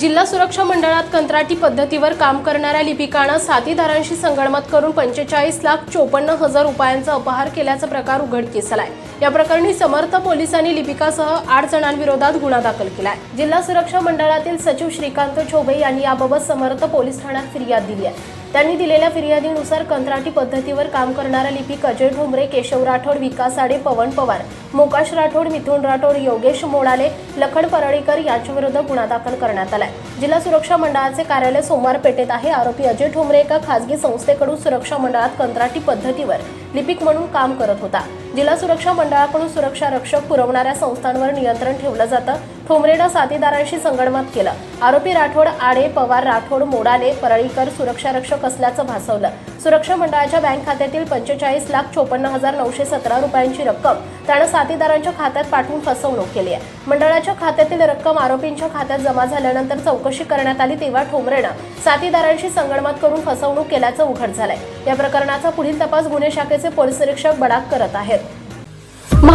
जिल्हा सुरक्षा मंडळात कंत्राटी पद्धतीवर काम करणाऱ्या लिपिकानं साथीदारांशी संगणमत करून पंचेचाळीस लाख चोपन्न हजार रुपयांचा अपहार केल्याचा प्रकार उघडकीस आलाय या प्रकरणी समर्थ पोलिसांनी लिपिकासह आठ जणांविरोधात गुन्हा दाखल केलाय जिल्हा सुरक्षा मंडळातील सचिव श्रीकांत चौबे यांनी याबाबत समर्थ पोलीस ठाण्यात फिर्याद दिली आहे. त्यांनी दिलेल्या फिर्यादीनुसार कंत्राटी पद्धतीवर काम करणारा लिपिक अजय ठोंबरे केशव राठोड विकास आडे पवन पवार मोकाश राठोड मिथुन राठोड योगेश मोडाले लखन परळीकर यांच्याविरुद्ध गुन्हा दाखल करण्यात आलाय. जिल्हा सुरक्षा मंडळाचे कार्यालय सोमवार पेठेत आहे. आरोपी अजय ठोंबरे एका खासगी संस्थेकडून सुरक्षा मंडळात कंत्राटी पद्धतीवर लिपिक म्हणून काम करत होता. जिल्हा सुरक्षा मंडळाकडून सुरक्षा रक्षक पुरवणाऱ्या संस्थांवर नियंत्रण ठेवलं जातं. ठोंबरेनं साथीदारांशी संगणमत केलं. आरोपी राठोड आडे पवार राठोड मोडाले परळीकर सुरक्षा रक्षक असल्याचं भासवलं. सुरक्षा मंडळाच्या बँक खात्यातील पंचेचाळीस लाख चोपन्न हजार नऊशे सतरा रुपयांची रक्कम त्यानं साथीदारांच्या खात्यात पाठवून फसवणूक केली आहे. मंडळाच्या खात्यातील रक्कम आरोपींच्या खात्यात जमा झाल्यानंतर चौकशी करण्यात आली तेव्हा ठोंबरेनं साथीदारांशी संगणमत करून फसवणूक केल्याचं उघड झालंय. या प्रकरणाचा पुढील तपास गुन्हे शाखेचे पोलीस निरीक्षक बडाक करत आहेत.